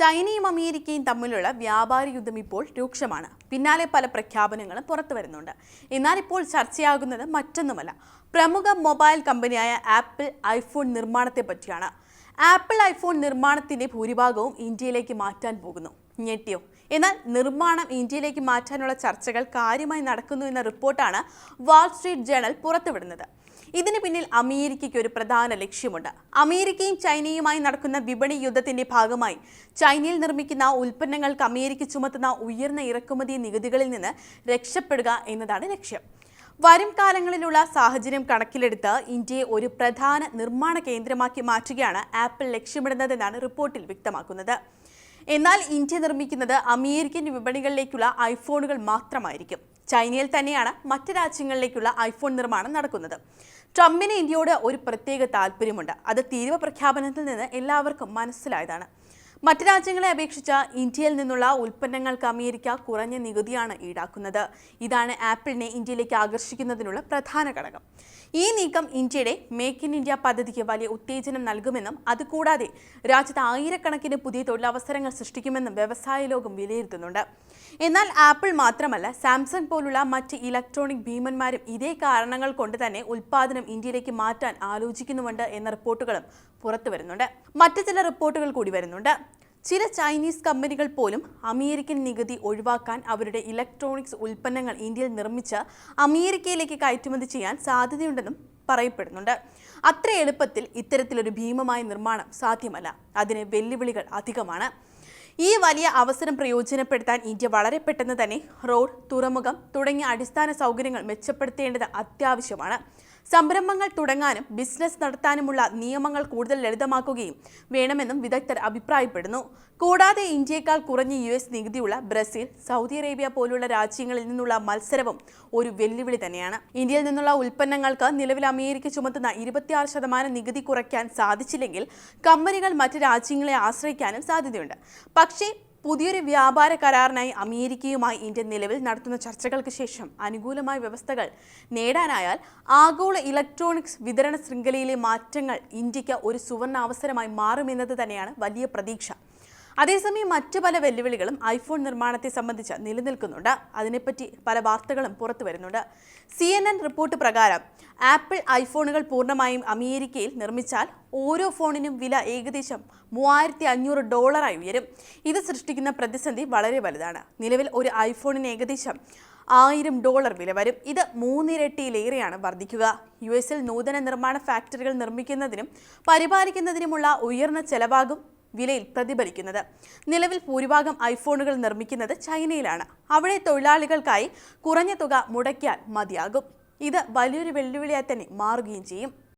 ചൈനയും അമേരിക്കയും തമ്മിലുള്ള വ്യാപാര യുദ്ധം ഇപ്പോൾ രൂക്ഷമാണ്. പിന്നാലെ പല പ്രഖ്യാപനങ്ങളും പുറത്തു വരുന്നുണ്ട്. എന്നാൽ ഇപ്പോൾ ചർച്ചയാകുന്നത് മറ്റൊന്നുമല്ല. പ്രമുഖ മൊബൈൽ കമ്പനിയായ ആപ്പിൾ ഐഫോൺ നിർമ്മാണത്തെ പറ്റിയാണ്. ആപ്പിൾ ഐഫോൺ നിർമ്മാണത്തിന്റെ ഭൂരിഭാഗവും ഇന്ത്യയിലേക്ക് മാറ്റാൻ പോകുന്നു. ഞെട്ടിയോ? എന്നാൽ നിർമ്മാണം ഇന്ത്യയിലേക്ക് മാറ്റാനുള്ള ചർച്ചകൾ കാര്യമായി നടക്കുന്നു എന്ന റിപ്പോർട്ടാണ് വാൾസ്ട്രീറ്റ് ജേണൽ പുറത്തുവിടുന്നത്. ഇതിന് പിന്നിൽ അമേരിക്കയ്ക്ക് ഒരു പ്രധാന ലക്ഷ്യമുണ്ട്. അമേരിക്കയും ചൈനയുമായി നടക്കുന്ന വിപണി യുദ്ധത്തിന്റെ ഭാഗമായി ചൈനയിൽ നിർമ്മിക്കുന്ന ഉൽപ്പന്നങ്ങൾക്ക് അമേരിക്ക ചുമത്തുന്ന ഉയർന്ന ഇറക്കുമതി നികുതികളിൽ നിന്ന് രക്ഷപ്പെടുക എന്നതാണ് ലക്ഷ്യം. വരും കാലങ്ങളിലുള്ള സാഹചര്യം കണക്കിലെടുത്ത് ഇന്ത്യയെ ഒരു പ്രധാന നിർമ്മാണ കേന്ദ്രമാക്കി മാറ്റുകയാണ് ആപ്പിൾ ലക്ഷ്യമിടുന്നതെന്നാണ് റിപ്പോർട്ടിൽ വ്യക്തമാക്കുന്നത്. എന്നാൽ ഇന്ത്യ നിർമ്മിക്കുന്നത് അമേരിക്കൻ വിപണികളിലേക്കുള്ള ഐഫോണുകൾ മാത്രമായിരിക്കും. ചൈനയിൽ തന്നെയാണ് മറ്റ് രാജ്യങ്ങളിലേക്കുള്ള ഐഫോൺ നിർമ്മാണം നടക്കുന്നത്. ട്രംപിന് ഇന്ത്യയോട് ഒരു പ്രത്യേക താല്പര്യമുണ്ട്. അത് തീരുവ പ്രഖ്യാപനത്തിൽ നിന്ന് എല്ലാവർക്കും മനസ്സിലായതാണ്. മറ്റ് രാജ്യങ്ങളെ അപേക്ഷിച്ച് ഇന്ത്യയിൽ നിന്നുള്ള ഉൽപ്പന്നങ്ങൾക്ക് അമേരിക്ക കുറഞ്ഞ നികുതിയാണ് ഈടാക്കുന്നത്. ഇതാണ് ആപ്പിളിനെ ഇന്ത്യയിലേക്ക് ആകർഷിക്കുന്നതിനുള്ള പ്രധാന ഘടകം. ഈ നീക്കം ഇന്ത്യയുടെ മേക്ക് ഇൻ ഇന്ത്യ പദ്ധതിക്ക് വലിയ ഉത്തേജനം നൽകുമെന്നും അതുകൂടാതെ രാജ്യത്ത് ആയിരക്കണക്കിന് പുതിയ തൊഴിലവസരങ്ങൾ സൃഷ്ടിക്കുമെന്നും വ്യവസായ ലോകം വിലയിരുത്തുന്നുണ്ട്. എന്നാൽ ആപ്പിൾ മാത്രമല്ല സാംസങ് പോലുള്ള മറ്റ് ഇലക്ട്രോണിക് ഭീമന്മാരും ഇതേ കാരണങ്ങൾ കൊണ്ട് തന്നെ ഉൽപ്പാദനം ഇന്ത്യയിലേക്ക് മാറ്റാൻ ആലോചിക്കുന്നുണ്ട് എന്ന റിപ്പോർട്ടുകളും പുറത്തു വരുന്നുണ്ട്. മറ്റു ചില റിപ്പോർട്ടുകൾ കൂടി വരുന്നുണ്ട്. ചില ചൈനീസ് കമ്പനികൾ പോലും അമേരിക്കൻ നികുതി ഒഴിവാക്കാൻ അവരുടെ ഇലക്ട്രോണിക്സ് ഉൽപ്പന്നങ്ങൾ ഇന്ത്യയിൽ നിർമ്മിച്ച് അമേരിക്കയിലേക്ക് കയറ്റുമതി ചെയ്യാൻ സാധ്യതയുണ്ടെന്നും പറയപ്പെടുന്നുണ്ട്. അത്ര എളുപ്പത്തിൽ ഇത്തരത്തിലൊരു ഭീമമായ നിർമ്മാണം സാധ്യമല്ല. അതിന് വെല്ലുവിളികൾ അധികമാണ്. ഈ വലിയ അവസരം പ്രയോജനപ്പെടുത്താൻ ഇന്ത്യ വളരെ പെട്ടെന്ന് തന്നെ റോഡ് തുറമുഖം തുടങ്ങിയ അടിസ്ഥാന സൗകര്യങ്ങൾ മെച്ചപ്പെടുത്തേണ്ടത് അത്യാവശ്യമാണ്. സംരംഭങ്ങൾ തുടങ്ങാനും ബിസിനസ് നടത്താനുമുള്ള നിയമങ്ങൾ കൂടുതൽ ലളിതമാക്കുകയും വേണമെന്നും വിദഗ്ധർ അഭിപ്രായപ്പെടുന്നു. കൂടാതെ ഇന്ത്യയേക്കാൾ കുറഞ്ഞ യു എസ് നികുതിയുള്ള ബ്രസീൽ സൗദി അറേബ്യ പോലുള്ള രാജ്യങ്ങളിൽ നിന്നുള്ള മത്സരവും ഒരു വെല്ലുവിളി തന്നെയാണ്. ഇന്ത്യയിൽ നിന്നുള്ള ഉൽപ്പന്നങ്ങൾക്ക് നിലവിൽ അമേരിക്ക ചുമത്തുന്ന ഇരുപത്തിയാറ് ശതമാനം നികുതി കുറയ്ക്കാൻ സാധിച്ചില്ലെങ്കിൽ കമ്പനികൾ മറ്റ് രാജ്യങ്ങളെ ആശ്രയിക്കാനും സാധ്യതയുണ്ട്. പക്ഷേ പുതിയൊരു വ്യാപാര കരാറിനായി അമേരിക്കയുമായി ഇന്ത്യ നിലവിൽ നടത്തുന്ന ചർച്ചകൾക്ക് ശേഷം അനുകൂലമായ വ്യവസ്ഥകൾ നേടാനായാൽ ആഗോള ഇലക്ട്രോണിക്സ് വിതരണ ശൃംഖലയിലെ മാറ്റങ്ങൾ ഇന്ത്യയ്ക്ക് ഒരു സുവർണ അവസരമായി മാറുമെന്നത് തന്നെയാണ് വലിയ പ്രതീക്ഷ. അതേസമയം മറ്റു പല വെല്ലുവിളികളും ഐഫോൺ നിർമ്മാണത്തെ സംബന്ധിച്ച് നിലനിൽക്കുന്നുണ്ട്. അതിനെപ്പറ്റി പല വാർത്തകളും പുറത്തു വരുന്നുണ്ട്. സി റിപ്പോർട്ട് പ്രകാരം ആപ്പിൾ ഐഫോണുകൾ പൂർണമായും അമേരിക്കയിൽ നിർമ്മിച്ചാൽ ഓരോ ഫോണിനും വില ഏകദേശം മൂവായിരത്തി അഞ്ഞൂറ് ഡോളറായി ഉയരും. ഇത് സൃഷ്ടിക്കുന്ന പ്രതിസന്ധി വളരെ വലുതാണ്. നിലവിൽ ഒരു ഐഫോണിന് ഏകദേശം ആയിരം ഡോളർ വില വരും. ഇത് മൂന്നിരട്ടിയിലേറെയാണ് വർദ്ധിക്കുക. യു എസിൽ നൂതന നിർമ്മാണ ഫാക്ടറികൾ നിർമ്മിക്കുന്നതിനും പരിപാലിക്കുന്നതിനുമുള്ള ഉയർന്ന ചെലവാകും വിലയിൽ പ്രതിഫലിക്കുന്നത്. നിലവിൽ ഭൂരിഭാഗം ഐഫോണുകൾ നിർമ്മിക്കുന്നത് ചൈനയിലാണ്. അവിടെ തൊഴിലാളികൾക്കായി കുറഞ്ഞ തുക മുടക്കിയാൽ മതിയാകും. ഇത് വലിയൊരു വെല്ലുവിളിയായി തന്നെ മാറുകയും ചെയ്യും.